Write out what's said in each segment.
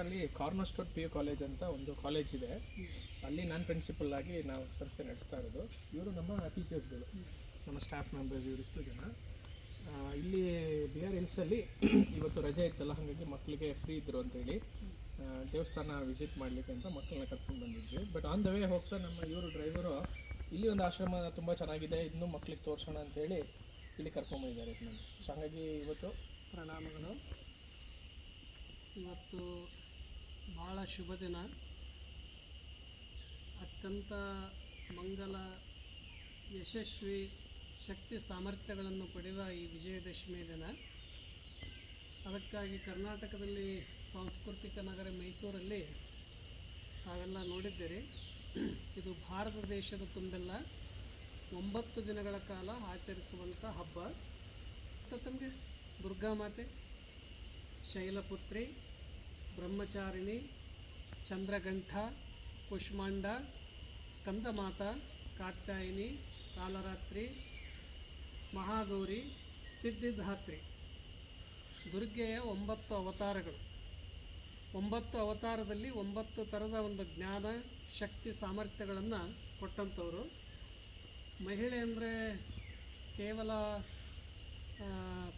ಅದರಲ್ಲಿ ಕಾರ್ನರ್ಸ್ಟೋನ್ P U college ಅಂತ ಒಂದು ಕಾಲೇಜ್ ಇದೆ. ಅಲ್ಲಿ ನಾನು ಪ್ರಿನ್ಸಿಪಲ್ ಆಗಿ ನಾವು ಸಂಸ್ಥೆ ನಡೆಸ್ತಾ ಇರೋದು. ಇವರು ನಮ್ಮ ಟೀಚರ್ಸ್ಗಳು ನಮ್ಮ ಸ್ಟಾಫ್ ಮೆಂಬರ್ಸ್ ಇವರಿಷ್ಟು ಜನ. ಇಲ್ಲಿ ಬಿ ಆರ್ ಹಿಲ್ಸಲ್ಲಿ ಇವತ್ತು ರಜೆ ಇತ್ತಲ್ಲ, ಹಾಗಾಗಿ ಮಕ್ಕಳಿಗೆ ಫ್ರೀ ಇದ್ದರು ಅಂತೇಳಿ ದೇವಸ್ಥಾನ ವಿಸಿಟ್ ಮಾಡಲಿಕ್ಕೆ ಅಂತ ಮಕ್ಕಳನ್ನ ಕರ್ಕೊಂಡು ಬಂದಿದ್ವಿ. ಬಟ್ ಆನ್ ದ ವೇ ಹೋಗ್ತಾ ನಮ್ಮ ಇವರು ಡ್ರೈವರು ಇಲ್ಲಿ ಒಂದು ಆಶ್ರಮ ತುಂಬ ಚೆನ್ನಾಗಿದೆ, ಇನ್ನೂ ಮಕ್ಳಿಗೆ ತೋರಿಸೋಣ ಅಂತೇಳಿ ಇಲ್ಲಿ ಕರ್ಕೊಂಬಂದಿದ್ದಾರೆ ಸೊ ಹಾಗಾಗಿ ಇವತ್ತು ಪ್ರಣಾಮಗಳು. ಇವತ್ತು ಭಾಳ ಶುಭ ದಿನ. ಅತ್ಯಂತ ಮಂಗಲ, ಯಶಸ್ವಿ ಶಕ್ತಿ ಸಾಮರ್ಥ್ಯಗಳನ್ನು ಪಡೆಯುವ ಈ ವಿಜಯದಶಮಿ ದಿನ. ಅದಕ್ಕಾಗಿ ಕರ್ನಾಟಕದಲ್ಲಿ ಸಾಂಸ್ಕೃತಿಕ ನಗರ ಮೈಸೂರಲ್ಲಿ ತಾವೆಲ್ಲ ನೋಡಿದ್ದೀರಿ. ಇದು ಭಾರತ ದೇಶದ ತುಂಬೆಲ್ಲ ಒಂಬತ್ತು ದಿನಗಳ ಕಾಲ ಆಚರಿಸುವಂಥ ಹಬ್ಬ. ತಮಗೆ ದುರ್ಗಾಮಾತೆ ಶೈಲಪುತ್ರಿ ಬ್ರಹ್ಮಚಾರಿಣಿ, ಚಂದ್ರಗಂಠ, ಕುಷ್ಮಾಂಡ, ಸ್ಕಂದಮಾತ, ಕಾತ್ಯಾಯಿನಿ, ಕಾಲರಾತ್ರಿ, ಮಹಾಗೌರಿ ಸಿದ್ಧಿಧಾತ್ರಿ ದುರ್ಗೆಯ ಒಂಬತ್ತು ಅವತಾರಗಳು. ಒಂಬತ್ತು ಅವತಾರದಲ್ಲಿ ಒಂಬತ್ತು ಥರದ ಒಂದು ಜ್ಞಾನ, ಶಕ್ತಿ, ಸಾಮರ್ಥ್ಯಗಳನ್ನು ಕೊಟ್ಟಂಥವ್ರು. ಮಹಿಳೆ ಅಂದರೆ ಕೇವಲ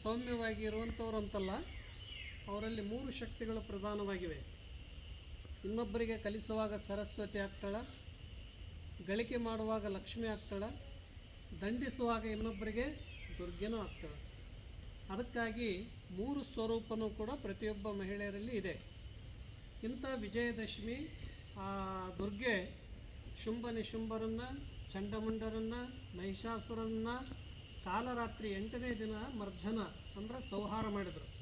ಸೌಮ್ಯವಾಗಿ ಇರುವಂಥವ್ರು ಅಂತಲ್ಲ. ಅವರಲ್ಲಿ ಮೂರು ಶಕ್ತಿಗಳು ಪ್ರಧಾನವಾಗಿವೆ. ಇನ್ನೊಬ್ಬರಿಗೆ ಕಲಿಸುವಾಗ ಸರಸ್ವತಿ ಆಗ್ತಾಳ ಗಳಿಕೆ ಮಾಡುವಾಗ ಲಕ್ಷ್ಮಿ ಆಗ್ತಾಳ ದಂಡಿಸುವಾಗ ಇನ್ನೊಬ್ಬರಿಗೆ ದುರ್ಗೆನೂ ಆಗ್ತಾಳೆ ಅದಕ್ಕಾಗಿ ಮೂರು ಸ್ವರೂಪನೂ ಕೂಡ ಪ್ರತಿಯೊಬ್ಬ ಮಹಿಳೆಯರಲ್ಲಿ ಇದೆ. ಇಂಥ ವಿಜಯದಶಮಿ, ಆ ದುರ್ಗೆ ಶುಂಭ ನಿಶುಂಭರನ್ನು ಚಂಡಮುಂಡರನ್ನು, ಮಹಿಷಾಸುರನ್ನು, ಕಾಲರಾತ್ರಿ ಎಂಟನೇ ದಿನ ಮರ್ಧನ ಅಂದರೆ ಸಂಹಾರ ಮಾಡಿದರು.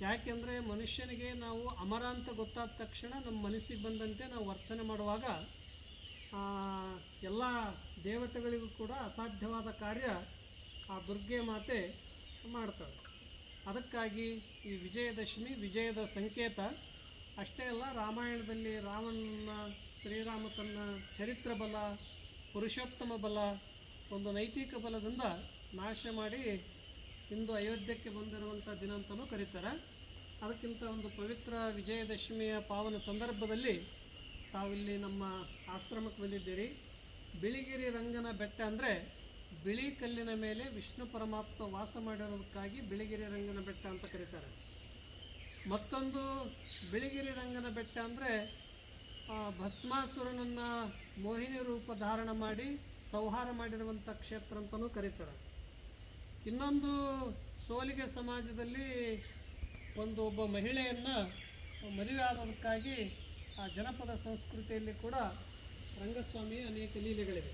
ಯಾಕೆಂದರೆ ಮನುಷ್ಯನಿಗೆ ನಾವು ಅಮರ ಅಂತ ಗೊತ್ತಾದ ತಕ್ಷಣ ನಮ್ಮ ಮನಸ್ಸಿಗೆ ಬಂದಂತೆ ನಾವು ವರ್ತನೆ ಮಾಡುವಾಗ ಎಲ್ಲ ದೇವತೆಗಳಿಗೂ ಕೂಡ ಅಸಾಧ್ಯವಾದ ಕಾರ್ಯ ಆ ದುರ್ಗೆ ಮಾತೆ ಮಾಡ್ತಾಳೆ. ಅದಕ್ಕಾಗಿ ಈ ವಿಜಯದಶಮಿ, ವಿಜಯದ ಸಂಕೇತ, ಅಷ್ಟೇ ಅಲ್ಲ, ರಾಮಾಯಣದಲ್ಲಿ ರಾಮನ ಶ್ರೀರಾಮ ತನ್ನ ಚರಿತ್ರ ಬಲ, ಪುರುಷೋತ್ತಮ ಬಲ, ಒಂದು ನೈತಿಕ ಬಲದಿಂದ ನಾಶ ಮಾಡಿ ಇಂದು ಅಯೋಧ್ಯಕ್ಕೆ ಬಂದಿರುವಂಥ ದಿನ ಅಂತಲೂ ಕರೀತಾರೆ. ಅದಕ್ಕಿಂತ ಒಂದು ಪವಿತ್ರ ವಿಜಯದಶಮಿಯ ಪಾವನ ಸಂದರ್ಭದಲ್ಲಿ ತಾವಿಲ್ಲಿ ನಮ್ಮ ಆಶ್ರಮಕ್ಕೆ ಬಂದಿದ್ದೀರಿ. ಬಿಳಿಗಿರಿ ರಂಗನ ಬೆಟ್ಟ ಅಂದರೆ ಬಿಳಿ ಕಲ್ಲಿನ ಮೇಲೆ ವಿಷ್ಣು ಪರಮಾತ್ಮ ವಾಸ ಮಾಡಿರೋದಕ್ಕಾಗಿ ಬಿಳಿಗಿರಿ ರಂಗನ ಬೆಟ್ಟ ಅಂತ ಕರೀತಾರೆ. ಮತ್ತೊಂದು ಬಿಳಿಗಿರಿ ರಂಗನ ಬೆಟ್ಟ ಅಂದರೆ ಭಸ್ಮಾಸುರನನ್ನು ಮೋಹಿನಿ ರೂಪ ಧಾರಣ ಮಾಡಿ ಸಂಹಾರ ಮಾಡಿರುವಂಥ ಕ್ಷೇತ್ರ ಅಂತಲೂ ಕರೀತಾರೆ. ಇನ್ನೊಂದು ಸೋಲಿಗೆ ಸಮಾಜದಲ್ಲಿ ಒಂದು ಒಬ್ಬ ಮಹಿಳೆಯನ್ನು ಮದುವೆ ಆಗೋದಕ್ಕಾಗಿ ಆ ಜನಪದ ಸಂಸ್ಕೃತಿಯಲ್ಲಿ ಕೂಡ ರಂಗಸ್ವಾಮಿ ಅನೇಕ ಲೀಲೆಗಳಿವೆ.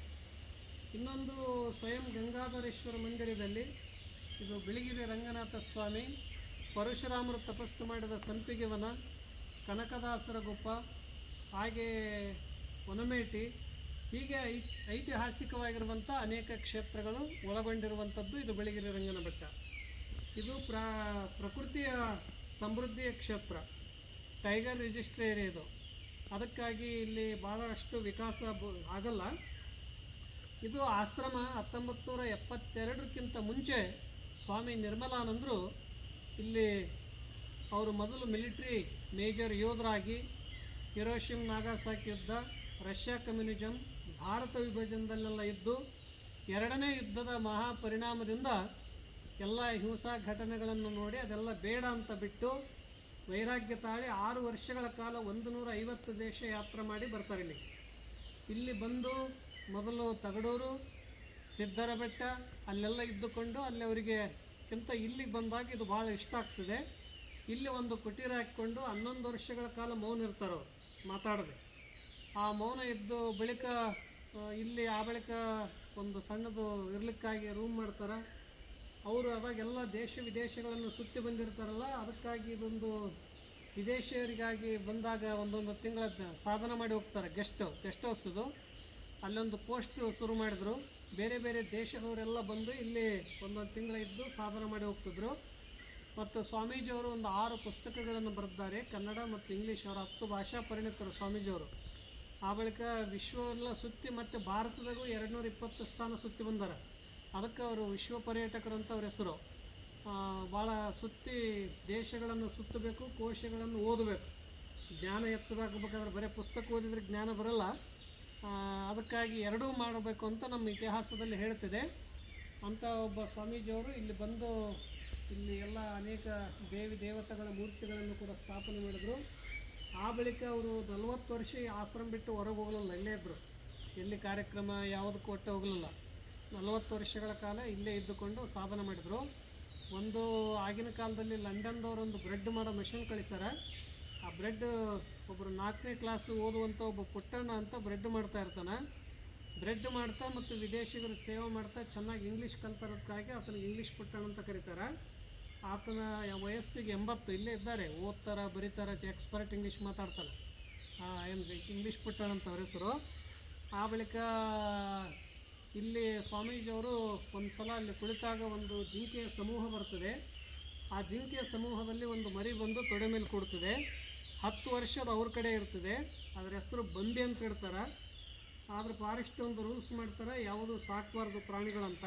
ಇನ್ನೊಂದು ಸ್ವಯಂ ಗಂಗಾಧರೇಶ್ವರ ಮಂದಿರದಲ್ಲಿ ಇದು ಬಿಳಿಗಿರಿ ರಂಗನಾಥ ಸ್ವಾಮಿ, ಪರಶುರಾಮರು ತಪಸ್ಸು ಮಾಡಿದ ಸಂಪಿಗೆವನ ಕನಕದಾಸರ ಗುಪ್ಪ, ಹಾಗೆ ವನಮೇಟಿ ಹೀಗೆ ಐ ಐತಿಹಾಸಿಕವಾಗಿರುವಂಥ ಅನೇಕ ಕ್ಷೇತ್ರಗಳು ಒಳಗೊಂಡಿರುವಂಥದ್ದು ಇದು ಬೆಳಗಿರಿ ರಂಗನ ಬೆಟ್ಟ. ಇದು ಪ್ರಾ ಪ್ರಕೃತಿಯ ಸಮೃದ್ಧಿಯ ಕ್ಷೇತ್ರ. ಟೈಗರ್ ರಿಜಿಸ್ಟ್ರಿ ಏರಿಯಾ ಇದು ಅದಕ್ಕಾಗಿ ಇಲ್ಲಿ ಭಾಳಷ್ಟು ವಿಕಾಸ ಆಗಲ್ಲ. ಇದು ಆಶ್ರಮ ಹತ್ತೊಂಬತ್ತು ನೂರ ಎಪ್ಪತ್ತೆರಡಕ್ಕಿಂತ ಮುಂಚೆ ಸ್ವಾಮಿ ನಿರ್ಮಲಾನಂದರು ಇಲ್ಲಿ ಅವರು ಮೊದಲು ಮಿಲಿಟ್ರಿ ಮೇಜರ್ ಯೋಧರಾಗಿ ಹಿರೋಶಿಮ್, ನಾಗಾಸಾಕಿ ಯುದ್ಧ, ರಷ್ಯಾ ಕಮ್ಯುನಿಸಮ್ ಭಾರತ ವಿಭಜನದಲ್ಲೆಲ್ಲ ಇದ್ದು ಎರಡನೇ ಯುದ್ಧದ ಮಹಾಪರಿಣಾಮದಿಂದ ಎಲ್ಲ ಹಿಂಸಾ ಘಟನೆಗಳನ್ನು ನೋಡಿ ಅದೆಲ್ಲ ಬೇಡ ಅಂತ ಬಿಟ್ಟು ವೈರಾಗ್ಯ ತಾಳಿ ಆರು ವರ್ಷಗಳ ಕಾಲ ಒಂದು ನೂರ ಐವತ್ತು ದೇಶ ಯಾತ್ರೆ ಮಾಡಿ ಬರ್ತಾರೆ ಇಲ್ಲಿ. ಇಲ್ಲಿ ಬಂದು ಮೊದಲು ತಗಡೂರು ಸಿದ್ದರ ಬೆಟ್ಟ ಅಲ್ಲೆಲ್ಲ ಇದ್ದುಕೊಂಡು ಅಲ್ಲಿ ಅವರಿಗೆ ಕಿಂತ ಇಲ್ಲಿಗೆ ಬಂದಾಗ ಇದು ಭಾಳ ಇಷ್ಟ ಆಗ್ತದೆ. ಇಲ್ಲಿ ಒಂದು ಕುಟೀರ ಹಾಕ್ಕೊಂಡು ಹನ್ನೊಂದು ವರ್ಷಗಳ ಕಾಲ ಮೌನ ಇರ್ತಾರೆ ಅವರು ಮಾತಾಡದೆ. ಆ ಮೌನ ಇದ್ದು ಬಳಿಕ ಇಲ್ಲಿ ಆ ಬಳಿಕ ಒಂದು ಸಣ್ಣದು ಇರ್ಲಿಕ್ಕಾಗಿ ರೂಮ್ ಮಾಡ್ತಾರೆ. ಅವರು ಅವಾಗೆಲ್ಲ ದೇಶ ವಿದೇಶಗಳನ್ನು ಸುತ್ತಿ ಬಂದಿರ್ತಾರಲ್ಲ, ಅದಕ್ಕಾಗಿ ಇದೊಂದು ವಿದೇಶಿಯರಿಗಾಗಿ ಬಂದಾಗ ಒಂದೊಂದು ತಿಂಗಳ ಸಾಧನ ಮಾಡಿ ಹೋಗ್ತಾರೆ. ಗೆಸ್ಟ್ ಗೆಸ್ಟ್ ಹೌಸ್ದು ಅಲ್ಲೊಂದು ಪೋಸ್ಟ್ ಶುರು ಮಾಡಿದ್ರು. ಬೇರೆ ಬೇರೆ ದೇಶದವರೆಲ್ಲ ಬಂದು ಇಲ್ಲಿ ಒಂದೊಂದು ತಿಂಗಳ ಇದ್ದು ಸಾಧನ ಮಾಡಿ ಹೋಗ್ತಿದ್ರು. ಮತ್ತು ಸ್ವಾಮೀಜಿಯವರು ಒಂದು ಆರು ಪುಸ್ತಕಗಳನ್ನು ಬರೆದಿದ್ದಾರೆ. ಕನ್ನಡ ಮತ್ತು ಇಂಗ್ಲೀಷ್ ಅವರ ಹತ್ತು ಭಾಷಾ ಪರಿಣಿತರು ಸ್ವಾಮೀಜಿಯವರು. ಆ ಬಳಿಕ ವಿಶ್ವವೆಲ್ಲ ಸುತ್ತಿ ಮತ್ತು ಭಾರತದಾಗೂ ಎರಡು ನೂರ ಇಪ್ಪತ್ತು ಸ್ಥಾನ ಸುತ್ತಿ ಬಂದಾರೆ. ಅದಕ್ಕೆ ಅವರು ವಿಶ್ವ ಪರ್ಯಟಕರು ಅಂತ ಅವ್ರ ಹೆಸರು. ಭಾಳ ಸುತ್ತಿ ದೇಶಗಳನ್ನು ಸುತ್ತಬೇಕು, ಕೋಶಗಳನ್ನು ಓದಬೇಕು. ಜ್ಞಾನ ಹೆಚ್ಚದಾಗಬೇಕಾದ್ರೆ ಬರೀ ಪುಸ್ತಕ ಓದಿದರೆ ಜ್ಞಾನ ಬರಲ್ಲ. ಅದಕ್ಕಾಗಿ ಎರಡೂ ಮಾಡಬೇಕು ಅಂತ ನಮ್ಮ ಇತಿಹಾಸದಲ್ಲಿ ಹೇಳ್ತಿದೆ. ಅಂತ ಒಬ್ಬ ಸ್ವಾಮೀಜಿಯವರು ಇಲ್ಲಿ ಬಂದು ಇಲ್ಲಿ ಎಲ್ಲ ಅನೇಕ ದೇವಿ ದೇವತೆಗಳ ಮೂರ್ತಿಗಳನ್ನು ಕೂಡ ಸ್ಥಾಪನೆ ಮಾಡಿದರು. ಆ ಬಳಿಕ ಅವರು ನಲವತ್ತು ವರ್ಷ ಆಶ್ರಮ ಬಿಟ್ಟು ಹೊರಗೆ ಹೋಗಲಿಲ್ಲ, ಇಲ್ಲೇ ಇದ್ದರು ಎಲ್ಲಿ ಕಾರ್ಯಕ್ರಮ ಯಾವುದಕ್ಕೂ ಒಟ್ಟೆ ಹೋಗಲಿಲ್ಲ. ನಲವತ್ತು ವರ್ಷಗಳ ಕಾಲ ಇಲ್ಲೇ ಇದ್ದುಕೊಂಡು ಸಾಧನೆ ಮಾಡಿದರು. ಒಂದು ಆಗಿನ ಕಾಲದಲ್ಲಿ ಲಂಡನ್ದವ್ರೊಂದು ಬ್ರೆಡ್ ಮಾಡೋ ಮೆಷಿನ್ ಕಳಿಸ್ಯಾರ. ಆ ಬ್ರೆಡ್ ಒಬ್ಬರು ನಾಲ್ಕನೇ ಕ್ಲಾಸ್ ಓದುವಂಥ ಒಬ್ಬ ಪುಟ್ಟಣ್ಣ ಅಂತ ಬ್ರೆಡ್ ಮಾಡ್ತಾ ಇರ್ತಾನೆ. ಬ್ರೆಡ್ ಮಾಡ್ತಾ ಮತ್ತು ವಿದೇಶಿಗರು ಸೇವೆ ಮಾಡ್ತಾ ಚೆನ್ನಾಗಿ ಇಂಗ್ಲೀಷ್ ಕಲ್ತಿರೋದಕ್ಕಾಗಿ ಆತನಿಗೆ ಇಂಗ್ಲೀಷ್ ಪುಟ್ಟಣ್ಣ ಅಂತ ಕರೀತಾರೆ. ಆತನ ವಯಸ್ಸಿಗೆ ಎಂಬತ್ತು ಇಲ್ಲೇ ಇದ್ದಾರೆ, ಓದ್ತಾರ, ಬರೀತಾರ ಎಕ್ಸ್ಪರ್ಟ್ ಇಂಗ್ಲೀಷ್ ಮಾತಾಡ್ತಾನೆ. ಏನು ಇಂಗ್ಲೀಷ್ ಪುಟ್ಟಣ ಅಂತ ಅವ್ರ ಹೆಸರು. ಆ ಬಳಿಕ ಇಲ್ಲಿ ಸ್ವಾಮೀಜಿಯವರು ಒಂದು ಸಲ ಅಲ್ಲಿ ಕುಳಿತಾಗ ಒಂದು ಜಿಂಕೆಯ ಸಮೂಹ ಬರ್ತದೆ. ಆ ಜಿಂಕೆಯ ಸಮೂಹದಲ್ಲಿ ಒಂದು ಮರಿ ಬಂದು ತೊಡೆ ಮೇಲೆ ಕೊಡ್ತದೆ. ಹತ್ತು ವರ್ಷದ ಅವ್ರ ಕಡೆ ಇರ್ತದೆ. ಅದರ ಹೆಸರು ಬಂಬಿ ಅಂತ ಇಡ್ತಾರೆ ಆದರೆ ಫಾರೆಸ್ಟ್ ಒಂದು ರೂಲ್ಸ್ ಮಾಡ್ತಾರೆ, ಯಾವುದು ಸಾಕಬಾರ್ದು ಪ್ರಾಣಿಗಳಂತ.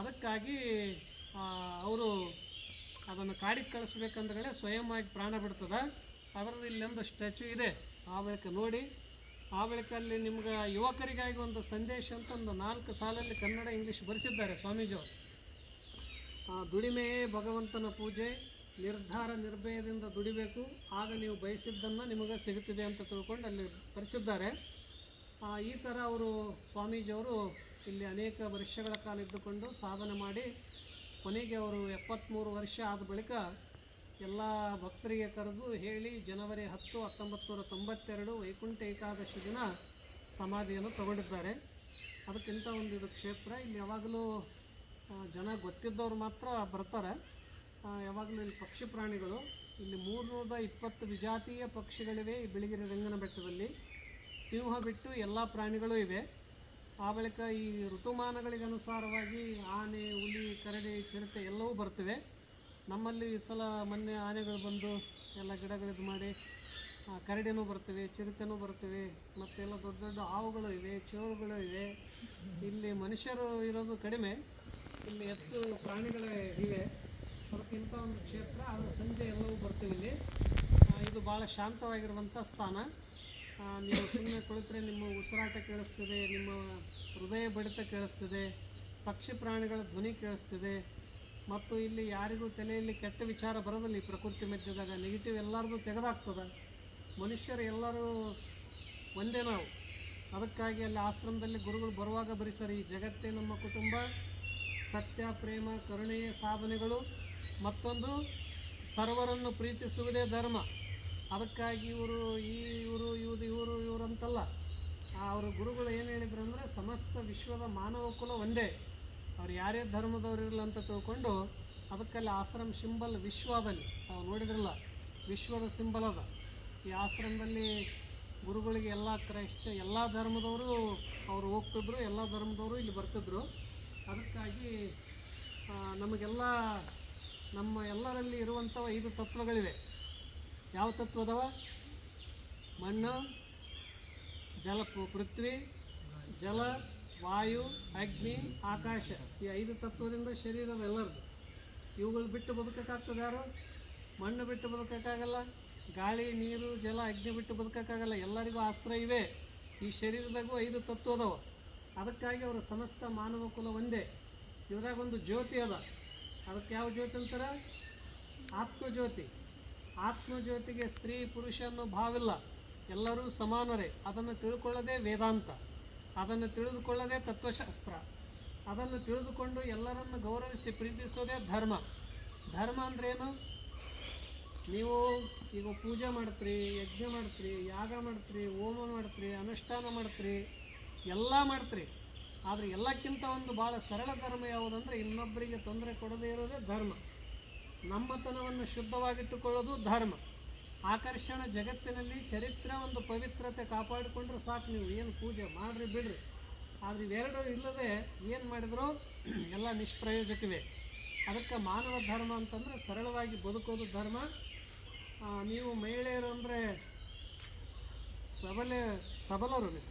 ಅದಕ್ಕಾಗಿ ಅವರು ಅದನ್ನು ಕಾಡಿಗೆ ಕಳಿಸ್ಬೇಕಂದ್ರೆ ಸ್ವಯಂವಾಗಿ ಪ್ರಾಣ ಬಿಡ್ತದೆ. ಅದರದ್ದು ಇಲ್ಲೊಂದು ಸ್ಟ್ಯಾಚು ಇದೆ. ಆ ಬಳಿಕ ನೋಡಿ, ಆ ಬಳಿಕ ಅಲ್ಲಿ ನಿಮ್ಗೆ ಯುವಕರಿಗಾಗಿ ಒಂದು ಸಂದೇಶ ಅಂತ ಒಂದು ನಾಲ್ಕು ಸಾಲಲ್ಲಿ ಕನ್ನಡ ಇಂಗ್ಲೀಷ್ ಬರೆಸಿದ್ದಾರೆ ಸ್ವಾಮೀಜಿಯವರು ದುಡಿಮೆಯೇ ಭಗವಂತನ ಪೂಜೆ, ನಿರ್ಧಾರ ನಿರ್ಭಯದಿಂದ ದುಡಿಬೇಕು. ಆಗ ನೀವು ಬಯಸಿದ್ದನ್ನು ನಿಮಗೆ ಸಿಗುತ್ತಿದೆ ಅಂತ ತಿಳ್ಕೊಂಡು ಅಲ್ಲಿ ಬರೆಸಿದ್ದಾರೆ. ಈ ಥರ ಅವರು ಸ್ವಾಮೀಜಿಯವರು ಇಲ್ಲಿ ಅನೇಕ ವರ್ಷಗಳ ಕಾಲ ಇದ್ದುಕೊಂಡು ಸಾಧನೆ ಮಾಡಿ ಕೊನೆಗೆ ಅವರು ಎಪ್ಪತ್ತ್ಮೂರು ವರ್ಷ ಆದ ಬಳಿಕ ಎಲ್ಲ ಭಕ್ತರಿಗೆ ಕರೆದು ಹೇಳಿ ಜನವರಿ ಹತ್ತು ಹತ್ತೊಂಬತ್ತು ನೂರ ತೊಂಬತ್ತೆರಡು ವೈಕುಂಠ ಏಕಾದಶಿ ದಿನ ಸಮಾಧಿಯನ್ನು ತಗೊಂಡಿದ್ದಾರೆ. ಅದಕ್ಕಿಂತ ಒಂದು ಇದು ಕ್ಷೇತ್ರ. ಇಲ್ಲಿ ಯಾವಾಗಲೂ ಜನ ಗೊತ್ತಿದ್ದವ್ರು ಮಾತ್ರ ಬರ್ತಾರೆ. ಯಾವಾಗಲೂ ಇಲ್ಲಿ ಪಕ್ಷಿ ಪ್ರಾಣಿಗಳು. ಇಲ್ಲಿ ಮೂರ್ನೂರ ಇಪ್ಪತ್ತು ವಿಜಾತೀಯ ಪಕ್ಷಿಗಳಿವೆ ಈ ಬಿಳಿಗಿರಿ ರಂಗನ ಬೆಟ್ಟದಲ್ಲಿ. ಸಿಂಹ ಬಿಟ್ಟು ಎಲ್ಲ ಪ್ರಾಣಿಗಳು ಇವೆ. ಆ ಬಳಿಕ ಈ ಋತುಮಾನಗಳಿಗೆ ಅನುಸಾರವಾಗಿ ಆನೆ, ಹುಲಿ, ಕರಡಿ, ಚಿರತೆ ಎಲ್ಲವೂ ಬರ್ತವೆ ನಮ್ಮಲ್ಲಿ ಈ ಸಲ ಮೊನ್ನೆ ಆನೆಗಳು ಬಂದು ಎಲ್ಲ ಗಿಡಗಳಿದು ಮಾಡಿ ಕರಡಿನೂ ಬರ್ತವೆ ಚಿರತೆನೂ ಬರ್ತವೆ ಮತ್ತೆಲ್ಲ ದೊಡ್ಡ ದೊಡ್ಡ ಹಾವುಗಳು ಇವೆ, ಚೇಳುಗಳು ಇವೆ. ಇಲ್ಲಿ ಮನುಷ್ಯರು ಇರೋದು ಕಡಿಮೆ. ಇಲ್ಲಿ ಹೆಚ್ಚು ಪ್ರಾಣಿಗಳೇ ಇವೆ. ಅದಕ್ಕಿಂತ ಒಂದು ಕ್ಷೇತ್ರ, ಅದು ಸಂಜೆ ಎಲ್ಲವೂ ಬರ್ತೀವಿ ಇಲ್ಲಿ. ಇದು ಭಾಳ ಶಾಂತವಾಗಿರುವಂಥ ಸ್ಥಾನ. ನೀವು ಸುಮ್ಮನೆ ಕುಳಿತರೆ ನಿಮ್ಮ ಉಸಿರಾಟ ಕೇಳಿಸ್ತದೆ, ನಿಮ್ಮ ಹೃದಯ ಬಡಿತ ಕೇಳಿಸ್ತದೆ, ಪಕ್ಷಿ ಪ್ರಾಣಿಗಳ ಧ್ವನಿ ಕೇಳಿಸ್ತದೆ, ಮತ್ತು ಇಲ್ಲಿ ಯಾರಿಗೂ ತಲೆಯಲ್ಲಿ ಕೆಟ್ಟ ವಿಚಾರ ಬರೋದಿಲ್ಲ ಈ ಪ್ರಕೃತಿ ಮಧ್ಯದಾಗ. ನೆಗೆಟಿವ್ ಎಲ್ಲರದು ತೆಗೆದಾಗ್ತದೆ. ಮನುಷ್ಯರು ಎಲ್ಲರೂ ಒಂದೇ ನಾವು. ಅದಕ್ಕಾಗಿ ಅಲ್ಲಿ ಆಶ್ರಮದಲ್ಲಿ ಗುರುಗಳು ಬರುವಾಗ ಬರೀ ಸರ್ ಈ ಜಗತ್ತೇ ನಮ್ಮ ಕುಟುಂಬ, ಸತ್ಯ, ಪ್ರೇಮ, ಕರುಣೆಯ ಸಾಧನೆಗಳು. ಮತ್ತೊಂದು, ಸರ್ವರನ್ನು ಪ್ರೀತಿಸುವುದೇ ಧರ್ಮ. ಅದಕ್ಕಾಗಿ ಇವರು ಈ ಇವರು ಇವ್ರು ಇವರು ಇವರು ಅಂತಲ್ಲ ಅವರು ಗುರುಗಳು ಏನು ಹೇಳಿದ್ರು ಅಂದರೆ, ಸಮಸ್ತ ವಿಶ್ವದ ಮಾನವ ಕುಲ ಒಂದೇ. ಅವ್ರು ಯಾರೇ ಧರ್ಮದವ್ರು ಇರಲಿ ಅಂತ ತಿಳ್ಕೊಂಡು ಅದಕ್ಕಲ್ಲಿ ಆಶ್ರಮ ಸಿಂಬಲ್ ವಿಶ್ವದಲ್ಲಿ ನಾವು ನೋಡಿದ್ರಲ್ಲ, ವಿಶ್ವದ ಸಿಂಬಲ್ ಅದ. ಈ ಆಶ್ರಮದಲ್ಲಿ ಗುರುಗಳಿಗೆ ಎಲ್ಲ ಕ್ರೈಸ್ತ ಎಲ್ಲ ಧರ್ಮದವರು ಅವರು ಹೋಗ್ತಿದ್ರು, ಎಲ್ಲ ಧರ್ಮದವರು ಇಲ್ಲಿ ಬರ್ತಿದ್ರು. ಅದಕ್ಕಾಗಿ ನಮಗೆಲ್ಲ, ನಮ್ಮ ಎಲ್ಲರಲ್ಲಿ ಇರುವಂಥ ಐದು ತತ್ವಗಳಿವೆ. ಯಾವ ತತ್ವ ಅದಾವ? ಮಣ್ಣು, ಜಲ ಪೃಥ್ವಿ, ಜಲ, ವಾಯು, ಅಗ್ನಿ, ಆಕಾಶ. ಈ ಐದು ತತ್ವದಿಂದ ಶರೀರದ ಎಲ್ಲರದು ಇವುಗಳು ಬಿಟ್ಟು ಬದುಕಕ್ಕಾಗ್ತದೆ ಯಾರು? ಮಣ್ಣು ಬಿಟ್ಟು ಬದುಕಕ್ಕಾಗಲ್ಲ, ಗಾಳಿ, ನೀರು, ಜಲ, ಅಗ್ನಿ ಬಿಟ್ಟು ಬದುಕಕ್ಕಾಗಲ್ಲ. ಎಲ್ಲರಿಗೂ ಆಶ್ರಯ ಇವೆ. ಈ ಶರೀರದಾಗೂ ಐದು ತತ್ವ ಅದಾವ. ಅದಕ್ಕಾಗಿ ಅವರು ಸಮಸ್ತ ಮಾನವ ಕುಲ ಒಂದೇ. ಇದ್ರಾಗ ಒಂದು ಜ್ಯೋತಿ ಅದ. ಅದಕ್ಕೆ ಯಾವ ಜ್ಯೋತಿ ಅಂತಾರೆ? ಆತ್ಮಜ್ಯೋತಿ. ಆತ್ಮಜ್ಯೋತಿಗೆ ಸ್ತ್ರೀ ಪುರುಷ ಅನ್ನೋ ಭಾವಿಲ್ಲ. ಎಲ್ಲರೂ ಸಮಾನರೇ. ಅದನ್ನು ತಿಳ್ಕೊಳ್ಳೋದೇ ವೇದಾಂತ. ಅದನ್ನು ತಿಳಿದುಕೊಳ್ಳೋದೇ ತತ್ವಶಾಸ್ತ್ರ. ಅದನ್ನು ತಿಳಿದುಕೊಂಡು ಎಲ್ಲರನ್ನು ಗೌರವಿಸಿ ಪ್ರೀತಿಸೋದೇ ಧರ್ಮ. ಧರ್ಮ ಅಂದ್ರೇನು? ನೀವು ಈಗ ಪೂಜೆ ಮಾಡ್ತೀರಿ, ಯಜ್ಞ ಮಾಡ್ತೀರಿ, ಯಾಗ ಮಾಡ್ತೀರಿ, ಹೋಮ ಮಾಡ್ತೀರಿ, ಅನುಷ್ಠಾನ ಮಾಡ್ತೀರಿ, ಎಲ್ಲ ಮಾಡ್ತೀರಿ. ಆದರೆ ಎಲ್ಲಕ್ಕಿಂತ ಒಂದು ಭಾಳ ಸರಳ ಧರ್ಮ ಯಾವುದಂದ್ರೆ ಇನ್ನೊಬ್ಬರಿಗೆ ತೊಂದರೆ ಕೊಡದೇ ಇರೋದೇ ಧರ್ಮ. ನಮ್ಮತನವನ್ನು ಶುದ್ಧವಾಗಿಟ್ಟುಕೊಳ್ಳೋದು ಧರ್ಮ. ಆಕರ್ಷಣ ಜಗತ್ತಿನಲ್ಲಿ ಚರಿತ್ರೆ ಒಂದು ಪವಿತ್ರತೆ ಕಾಪಾಡಿಕೊಂಡ್ರೆ ಸಾಕು ನೀವು. ಏನು ಪೂಜೆ ಮಾಡ್ರಿ, ಬಿಡ್ರಿ. ಆದರೆ ಇವೆರಡೂ ಇಲ್ಲದೆ ಏನು ಮಾಡಿದ್ರು? ಎಲ್ಲ ನಿಷ್ಪ್ರಯೋಜಕವೇ. ಅದಕ್ಕೆ ಮಾನವ ಧರ್ಮ ಅಂತಂದರೆ ಸರಳವಾಗಿ ಬದುಕೋದು ಧರ್ಮ. ನೀವು ಮಹಿಳೆಯರು ಅಂದರೆ ಸಬಲ, ಸಬಲರು ನೀವು.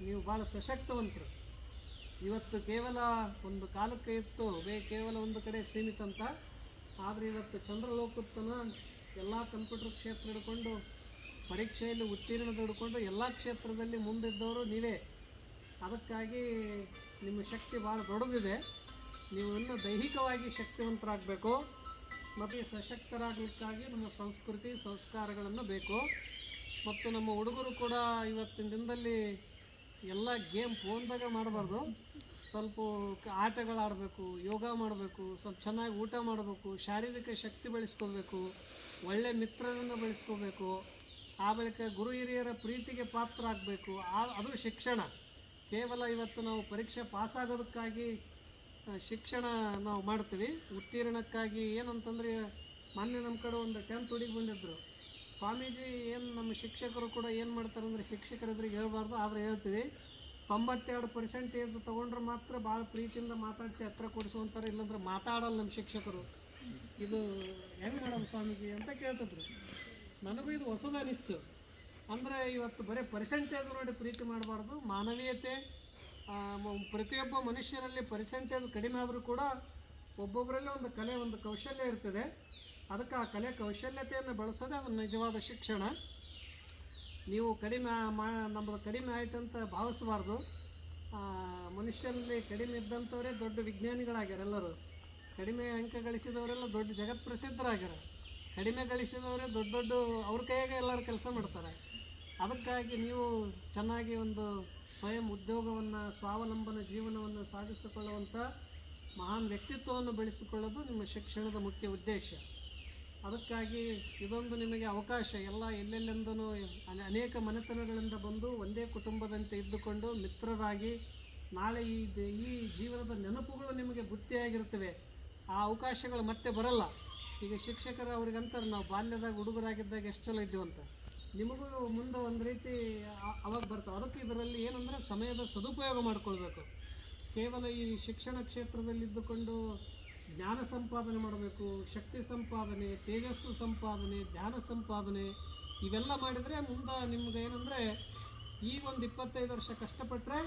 ನೀವು ಭಾಳ ಸಶಕ್ತವಂತರು. ಇವತ್ತು ಕೇವಲ ಒಂದು ಕಾಲಕ್ಕೆ ಇತ್ತು ಬೇ ಕೇವಲ ಒಂದು ಕಡೆ ಸೀಮಿತ ಅಂತ. ಆದರೆ ಇವತ್ತು ಚಂದ್ರಲೋಕದ ತನ ಎಲ್ಲ ಕಂಪ್ಯೂಟರ್ ಕ್ಷೇತ್ರ ಹಿಡ್ಕೊಂಡು, ಪರೀಕ್ಷೆಯಲ್ಲಿ ಉತ್ತೀರ್ಣ ಹಿಡ್ಕೊಂಡು ಎಲ್ಲ ಕ್ಷೇತ್ರದಲ್ಲಿ ಮುಂದಿದ್ದವರು ನೀವೇ. ಅದಕ್ಕಾಗಿ ನಿಮ್ಮ ಶಕ್ತಿ ಭಾಳ ದೊಡ್ಡದಿದೆ. ನೀವು ಇನ್ನೂ ದೈಹಿಕವಾಗಿ ಶಕ್ತಿವಂತರಾಗಬೇಕು. ಮತ್ತು ಸಶಕ್ತರಾಗಲಿಕ್ಕಾಗಿ ನಮ್ಮ ಸಂಸ್ಕೃತಿ, ಸಂಸ್ಕಾರಗಳನ್ನು ಬೇಕು. ಮತ್ತು ನಮ್ಮ ಹುಡುಗರು ಕೂಡ ಇವತ್ತಿನ ದಿನದಲ್ಲಿ ಎಲ್ಲ ಗೇಮ್ ಫೋನ್ದಾಗ ಮಾಡಬಾರ್ದು. ಸ್ವಲ್ಪ ಆಟಗಳು ಆಟಗಳಾಡಬೇಕು, ಯೋಗ ಮಾಡಬೇಕು, ಸ್ವಲ್ಪ ಚೆನ್ನಾಗಿ ಊಟ ಮಾಡಬೇಕು, ಶಾರೀರಿಕ ಶಕ್ತಿ ಬೆಳೆಸ್ಕೋಬೇಕು, ಒಳ್ಳೆ ಮಿತ್ರರನ್ನು ಬೆಳೆಸ್ಕೋಬೇಕು, ಆ ಬಳಿಕ ಗುರು ಹಿರಿಯರ ಪ್ರೀತಿಗೆ ಪಾತ್ರ ಆಗಬೇಕು ಆ, ಅದು ಶಿಕ್ಷಣ. ಕೇವಲ ಇವತ್ತು ನಾವು ಪರೀಕ್ಷೆ ಪಾಸಾಗೋದಕ್ಕಾಗಿ ಶಿಕ್ಷಣ ನಾವು ಮಾಡ್ತೀವಿ. ಉತ್ತೀರ್ಣಕ್ಕಾಗಿ ಏನಂತಂದರೆ, ಮೊನ್ನೆ ನಮ್ಮ ಕಡೆ ಒಂದು ಟೆಂತ್ ಹುಡುಗಿ ಬಂದಿದ್ದರು ಸ್ವಾಮೀಜಿ, ಏನು ನಮ್ಮ ಶಿಕ್ಷಕರು ಕೂಡ ಏನು ಮಾಡ್ತಾರೆ ಅಂದರೆ ಶಿಕ್ಷಕರಿದ್ರಿಗೆ ಹೇಳ್ಬಾರ್ದು, ಆದರೆ ಹೇಳ್ತೀವಿ. ತೊಂಬತ್ತೆರಡು ಪರ್ಸೆಂಟೇಜ್ ತೊಗೊಂಡ್ರೆ ಮಾತ್ರ ಭಾಳ ಪ್ರೀತಿಯಿಂದ ಮಾತಾಡಿಸಿ ಹತ್ರ ಕೊಡಿಸುವಂತಾರೆ ಇಲ್ಲಾಂದ್ರೆ ಮಾತಾಡಲ್ಲ ನಮ್ಮ ಶಿಕ್ಷಕರು. ಇದು ಹೆಂಗೆ ಮಾಡೋದು ಸ್ವಾಮೀಜಿ ಅಂತ ಕೇಳ್ತಿದ್ರು. ನನಗೂ ಇದು ಹೊಸದು ಅನಿಸ್ತು. ಅಂದರೆ ಇವತ್ತು ಬರೀ ಪರ್ಸೆಂಟೇಜ್ ನೋಡಿ ಪ್ರೀತಿ ಮಾಡಬಾರ್ದು. ಮಾನವೀಯತೆ ಪ್ರತಿಯೊಬ್ಬ ಮನುಷ್ಯನಲ್ಲಿ ಪರ್ಸೆಂಟೇಜ್ ಕಡಿಮೆ ಆದರೂ ಕೂಡ ಒಬ್ಬೊಬ್ಬರಲ್ಲಿ ಒಂದು ಕಲೆ, ಒಂದು ಕೌಶಲ್ಯ ಇರ್ತದೆ. ಅದಕ್ಕೆ ಆ ಕಲೆ ಕೌಶಲ್ಯತೆಯನ್ನು ಬಳಸೋದೇ ಅದು ನಿಜವಾದ ಶಿಕ್ಷಣ. ನೀವು ಕಡಿಮೆ ಮಾ ನಮ್ಮದು ಕಡಿಮೆ ಆಯ್ತಂತ ಭಾವಿಸಬಾರ್ದು. ಮನುಷ್ಯನಲ್ಲಿ ಕಡಿಮೆ ಇದ್ದಂಥವರೇ ದೊಡ್ಡ ವಿಜ್ಞಾನಿಗಳಾಗ್ಯಾರ ಎಲ್ಲರೂ. ಕಡಿಮೆ ಅಂಕ ಗಳಿಸಿದವರೆಲ್ಲ ದೊಡ್ಡ ಜಗತ್ ಪ್ರಸಿದ್ಧರಾಗ್ಯಾರ ಕಡಿಮೆ ಗಳಿಸಿದವರೇ ದೊಡ್ಡ ದೊಡ್ಡ ಅವ್ರ ಕೈಯಾಗೆ ಎಲ್ಲರೂ ಕೆಲಸ ಮಾಡ್ತಾರೆ. ಅದಕ್ಕಾಗಿ ನೀವು ಚೆನ್ನಾಗಿ ಒಂದು ಸ್ವಯಂ ಉದ್ಯೋಗವನ್ನು, ಸ್ವಾವಲಂಬನ ಜೀವನವನ್ನು ಸಾಗಿಸಿಕೊಳ್ಳುವಂಥ ಮಹಾನ್ ವ್ಯಕ್ತಿತ್ವವನ್ನು ಬೆಳೆಸಿಕೊಳ್ಳೋದು ನಿಮ್ಮ ಶಿಕ್ಷಣದ ಮುಖ್ಯ ಉದ್ದೇಶ. ಅದಕ್ಕಾಗಿ ಇದೊಂದು ನಿಮಗೆ ಅವಕಾಶ. ಎಲ್ಲ ಎಲ್ಲೆಲ್ಲಿಂದನೂ ಅನೇಕ ಮನೆತನಗಳಿಂದ ಬಂದು ಒಂದೇ ಕುಟುಂಬದಂತೆ ಇದ್ದುಕೊಂಡು ಮಿತ್ರರಾಗಿ ನಾಳೆ ಈ ಈ ಜೀವನದ ನೆನಪುಗಳು ನಿಮಗೆ ಬುತ್ತಿಯಾಗಿರ್ತವೆ ಆ ಅವಕಾಶಗಳು ಮತ್ತೆ ಬರಲ್ಲ. ಈಗ ಶಿಕ್ಷಕರು ಅವ್ರಿಗಂತಾರೆ, ನಾವು ಬಾಲ್ಯದಾಗ ಹುಡುಗರಾಗಿದ್ದಾಗ ಎಷ್ಟು ಚಲೋ ಇದ್ದೀವಿ ಅಂತ. ನಿಮಗೂ ಮುಂದೆ ಒಂದು ರೀತಿ ಅವಾಗ ಬರ್ತಾವೆ. ಅದಕ್ಕೆ ಇದರಲ್ಲಿ ಏನಂದರೆ ಸಮಯದ ಸದುಪಯೋಗ ಮಾಡಿಕೊಳ್ಬೇಕು. ಕೇವಲ ಈ ಶಿಕ್ಷಣ ಕ್ಷೇತ್ರದಲ್ಲಿದ್ದುಕೊಂಡು ಜ್ಞಾನ ಸಂಪಾದನೆ ಮಾಡಬೇಕು, ಶಕ್ತಿ ಸಂಪಾದನೆ, ತೇಜಸ್ಸು ಸಂಪಾದನೆ, ಧ್ಯಾನ ಸಂಪಾದನೆ, ಇವೆಲ್ಲ ಮಾಡಿದರೆ ಮುಂದೆ ನಿಮ್ಗೆ ಏನಂದರೆ ಈ ಒಂದು ಇಪ್ಪತ್ತೈದು ವರ್ಷ ಕಷ್ಟಪಟ್ಟರೆ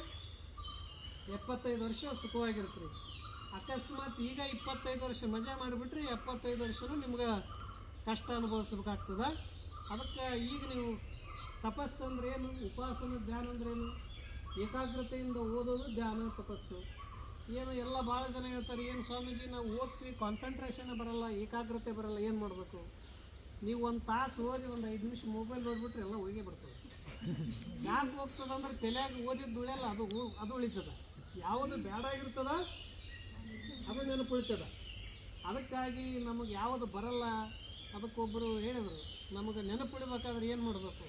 ಎಪ್ಪತ್ತೈದು ವರ್ಷ ಸುಖವಾಗಿರ್ತೀರಿ. ಅಕಸ್ಮಾತ್ ಈಗ ಇಪ್ಪತ್ತೈದು ವರ್ಷ ಮಜಾ ಮಾಡಿಬಿಟ್ರೆ ಎಪ್ಪತ್ತೈದು ವರ್ಷವೂ ನಿಮ್ಗೆ ಕಷ್ಟ ಅನುಭವಿಸ್ಬೇಕಾಗ್ತದೆ. ಅದಕ್ಕೆ ಈಗ ನೀವು ತಪಸ್ಸು ಅಂದ್ರೆ ಏನು ಉಪಾಸನ ಧ್ಯಾನ ಅಂದ್ರೇನು, ಏಕಾಗ್ರತೆಯಿಂದ ಓದೋದು ಧ್ಯಾನ, ತಪಸ್ಸು. ಏನು, ಎಲ್ಲ ಭಾಳ ಜನ ಹೇಳ್ತಾರೆ, ಏನು ಸ್ವಾಮೀಜಿ, ನಾವು ಓದ್ತೀವಿ ಕಾನ್ಸಂಟ್ರೇಷನ್ ಬರಲ್ಲ, ಏಕಾಗ್ರತೆ ಬರಲ್ಲ, ಏನು ಮಾಡಬೇಕು? ನೀವು ಒಂದು ತಾಸು ಓದಿ, ಒಂದು ಐದು ನಿಮಿಷ ಮೊಬೈಲ್ ನೋಡ್ಬಿಟ್ರೆ ಎಲ್ಲ ಹೋಗಿ ಬರ್ತದೆ. ಯಾಕೆ ಹೋಗ್ತದೆ ಅಂದ್ರೆ ತಲೆಯಾಗಿ ಓದಿದ್ದು ಉಳಿಯಲ್ಲ ಅದು ಅದು ಉಳಿತದ. ಯಾವುದು ಬೇಡ ಆಗಿರ್ತದ, ಅದು ನೆನಪುಳಿತದ. ಅದಕ್ಕಾಗಿ ನಮಗೆ ಯಾವುದು ಬರಲ್ಲ ಅದಕ್ಕೊಬ್ಬರು ಹೇಳಿದರು, ನಮಗೆ ನೆನಪುಳಿಬೇಕಾದ್ರೆ ಏನು ಮಾಡಬೇಕು?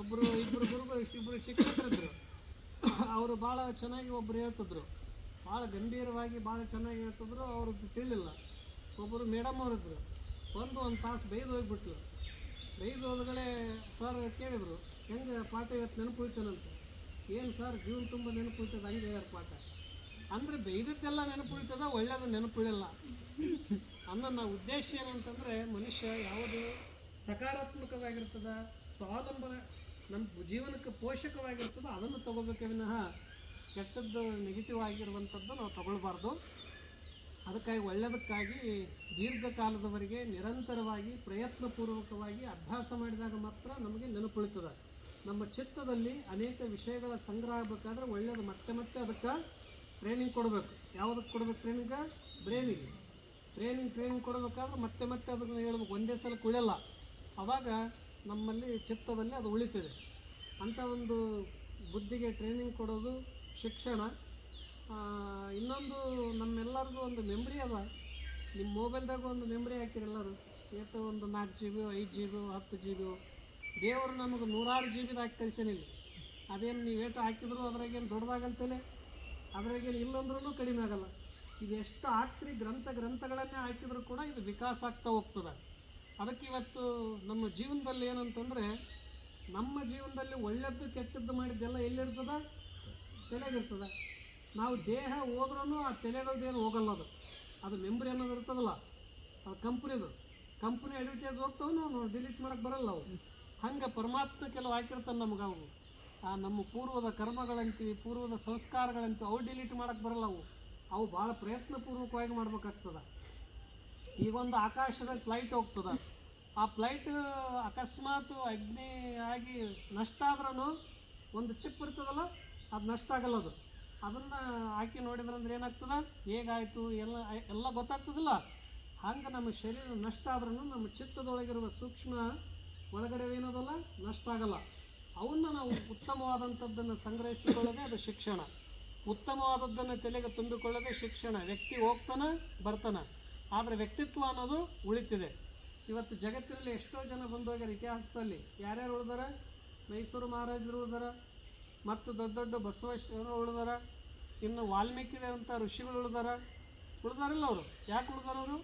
ಒಬ್ಬರು ಇಬ್ಬರು ಗುರುಗಳು ಇಷ್ಟಿಬ್ಬರು ಶಿಕ್ಷಕರಿದ್ದರು ಅವರು ಭಾಳ ಚೆನ್ನಾಗಿ ಒಬ್ಬರು ಹೇಳ್ತಿದ್ರು. ಭಾಳ ಗಂಭೀರವಾಗಿ ಭಾಳ ಚೆನ್ನಾಗಿ ಹೇಳ್ತಿದ್ರು, ಅವ್ರದ್ದು ತಿಳಿಲಿಲ್ಲ. ಒಬ್ಬರು ಮೇಡಮ್ ಅವರಿದ್ರು. ಒಂದು ಒಂದು ತಾಸು ಬೈದು ಹೋಗ್ಬಿಟ್ಲು. ಬೈದು ಹೋದ್ಗಳೇ ಸರ್ ಕೇಳಿದರು, ಹೆಂಗೆ ಪಾಠ ಇವತ್ತು ನೆನಪು ಉಳಿತಾನಂತ ಏನು ಸರ್ ಜೀವನ ತುಂಬ ನೆನಪು ಉಳಿತದ ಹಂಗೆ ಯಾರು ಪಾಠ? ಅಂದರೆ ಬೈದದ್ದೆಲ್ಲ ನೆನಪು ಉಳಿತದ ಒಳ್ಳೆಯದು ನೆನಪು ಉಳಿಯಲ್ಲ ಅನ್ನೋ ನಾವು ಉದ್ದೇಶ ಏನಂತಂದರೆ, ಮನುಷ್ಯ ಯಾವುದು ಸಕಾರಾತ್ಮಕವಾಗಿರ್ತದ, ಸ್ವಾವಲಂಬನ ನಮ್ಮ ಜೀವನಕ್ಕೆ ಪೋಷಕವಾಗಿರ್ತದ, ಅದನ್ನು ತಗೋಬೇಕೇ ವಿನಃ ಕೆಟ್ಟದ್ದು ನೆಗೆಟಿವ್ ಆಗಿರುವಂಥದ್ದು ನಾವು ತಗೊಳ್ಬಾರ್ದು. ಅದಕ್ಕಾಗಿ ಒಳ್ಳೆಯದಕ್ಕಾಗಿ ದೀರ್ಘಕಾಲದವರೆಗೆ ನಿರಂತರವಾಗಿ, ಪ್ರಯತ್ನಪೂರ್ವಕವಾಗಿ ಅಭ್ಯಾಸ ಮಾಡಿದಾಗ ಮಾತ್ರ ನಮಗೆ ನೆನಪುಳಿತದೆ. ನಮ್ಮ ಚಿತ್ತದಲ್ಲಿ ಅನೇಕ ವಿಷಯಗಳ ಸಂಗ್ರಹ ಆಗಬೇಕಾದ್ರೆ ಒಳ್ಳೆಯದು ಮತ್ತೆ ಮತ್ತೆ ಅದಕ್ಕೆ ಟ್ರೈನಿಂಗ್ ಕೊಡಬೇಕು. ಯಾವುದಕ್ಕೆ ಕೊಡಬೇಕು ಟ್ರೈನಿಂಗ ಬ್ರೈನಿಗೆ ಟ್ರೈನಿಂಗ್ ಟ್ರೈನಿಂಗ್ ಕೊಡಬೇಕಾದ್ರೆ ಮತ್ತೆ ಮತ್ತೆ ಅದನ್ನು ಹೇಳ್ಬೇಕು. ಒಂದೇ ಸಲ ಕುಳಿಯಲ್ಲ. ಆವಾಗ ನಮ್ಮಲ್ಲಿ ಚಿತ್ತದಲ್ಲಿ ಅದು ಉಳಿತದೆ. ಅಂಥ ಒಂದು ಬುದ್ಧಿಗೆ ಟ್ರೈನಿಂಗ್ ಕೊಡೋದು ಶಿಕ್ಷಣ. ಇನ್ನೊಂದು ನಮ್ಮೆಲ್ಲರದು ಒಂದು ಮೆಮ್ರಿ ಅದ. ನಿಮ್ಮ ಮೊಬೈಲ್ದಾಗ ಒಂದು ಮೆಮ್ರಿ ಹಾಕಿರಿ ಎಲ್ಲರೂ. ಎಷ್ಟು ಒಂದು ನಾಲ್ಕು ಜಿ ಬಿ ಐದು ಜಿ ಬಿ ಹತ್ತು ಜಿ ಬಿ ದೇವರು ನಮಗೆ ನೂರಾರು ಜಿ ಬಿದಾಗ ಕಳಿಸೇನಿಲ್ಲ ಅದೇನು ನೀವು ಏಟು ಹಾಕಿದ್ರು ಅದ್ರಾಗೇನು ದೊಡ್ಡದಾಗಂತಲೇ ಅದ್ರಾಗೇನು ಇಲ್ಲಂದ್ರೂ ಕಡಿಮೆ ಆಗಲ್ಲ. ಇದು ಎಷ್ಟು ಹಾಕ್ತಿರಿ ಗ್ರಂಥ ಗ್ರಂಥಗಳನ್ನೇ ಹಾಕಿದ್ರು ಕೂಡ ಇದು ವಿಕಾಸ ಆಗ್ತಾ ಹೋಗ್ತದೆ. ಅದಕ್ಕೆ ಇವತ್ತು ನಮ್ಮ ಜೀವನದಲ್ಲಿ ಏನಂತಂದರೆ, ನಮ್ಮ ಜೀವನದಲ್ಲಿ ಒಳ್ಳೆಯದ್ದು ಕೆಟ್ಟದ್ದು ಮಾಡಿದ್ದೆಲ್ಲ ಎಲ್ಲಿರ್ತದ? ತಲೆಗಿರ್ತದೆ. ನಾವು ದೇಹ ಹೋದ್ರೂ ಆ ತಲೆಗಳದ್ದೇನು ಹೋಗಲ್ಲ ಅದು. ಅದು ಮೆಮ್ರಿ ಅನ್ನೋದು ಇರ್ತದಲ್ಲ ಅದು ಕಂಪ್ನಿದು. ಕಂಪ್ನಿ ಅಡ್ವರ್ಟೈಸ್ ಹೋಗ್ತಾವೆ ನಾವು ಡಿಲೀಟ್ ಮಾಡೋಕ್ಕೆ ಬರಲ್ಲ ಅವು ಹಂಗೆ ಪರಮಾತ್ಮ ಕೆಲವು ಹಾಕಿರ್ತಾನೆ ನಮ್ಗೆ ಅವು ಆ ನಮ್ಮ ಪೂರ್ವದ ಕರ್ಮಗಳಂತೀವಿ, ಪೂರ್ವದ ಸಂಸ್ಕಾರಗಳಂತೀವಿ, ಅವು ಡಿಲೀಟ್ ಮಾಡೋಕ್ಕೆ ಬರಲ್ಲ ಅವು. ಅವು ಭಾಳ ಪ್ರಯತ್ನಪೂರ್ವಕವಾಗಿ ಮಾಡ್ಬೇಕಾಗ್ತದೆ. ಈಗೊಂದು ಆಕಾಶದ ಫ್ಲೈಟ್ ಹೋಗ್ತದೆ. ಆ ಫ್ಲೈಟ್ ಅಕಸ್ಮಾತ್ ಅಗ್ನಿ ಆಗಿ ನಷ್ಟ ಆದ್ರೂ ಒಂದು ಚಿಪ್ ಇರ್ತದಲ್ಲ ಅದು ನಷ್ಟ ಆಗಲ್ಲ ಅದು. ಅದನ್ನು ಹಾಕಿ ನೋಡಿದ್ರಂದ್ರೆ ಏನಾಗ್ತದ? ಹೇಗಾಯಿತು ಎಲ್ಲ ಎಲ್ಲ ಗೊತ್ತಾಗ್ತದಲ್ಲ. ಹಂಗೆ ನಮ್ಮ ಶರೀರ ನಷ್ಟ ಆದ್ರೂ ನಮ್ಮ ಚಿತ್ತದೊಳಗಿರುವ ಸೂಕ್ಷ್ಮ ಒಳಗಡೆ ಏನದಲ್ಲ ನಷ್ಟ ಆಗಲ್ಲ. ಅವನ್ನ ನಾವು ಉತ್ತಮವಾದಂಥದ್ದನ್ನು ಸಂಗ್ರಹಿಸಿಕೊಳ್ಳದೆ ಅದು ಶಿಕ್ಷಣ. ಉತ್ತಮವಾದದ್ದನ್ನು ತಲೆಗೆ ತುಂಬಿಕೊಳ್ಳೋದೇ ಶಿಕ್ಷಣ. ವ್ಯಕ್ತಿ ಹೋಗ್ತಾನೆ, ಬರ್ತಾನೆ. ಆದರೆ ವ್ಯಕ್ತಿತ್ವ ಅನ್ನೋದು ಉಳಿತಿದೆ. ಇವತ್ತು ಜಗತ್ತಿನಲ್ಲಿ ಎಷ್ಟೋ ಜನ ಬಂದೋಗ್ಯಾರ ಇತಿಹಾಸದಲ್ಲಿ. ಯಾರ್ಯಾರು ಉಳಿದಾರ? ಮೈಸೂರು ಮಹಾರಾಜರು ಉಳಿದಾರ? ಮತ್ತು ದೊಡ್ಡ ದೊಡ್ಡ ಬಸವೇಶ್ವರರು ಉಳಿದಾರ. ಇನ್ನು ವಾಲ್ಮೀಕಿ ಅಂತ ಋಷಿಗಳು ಉಳಿದಾರ. ಉಳಿದಾರಲ್ಲ ಅವರು? ಯಾಕೆ ಉಳಿದಾರವರು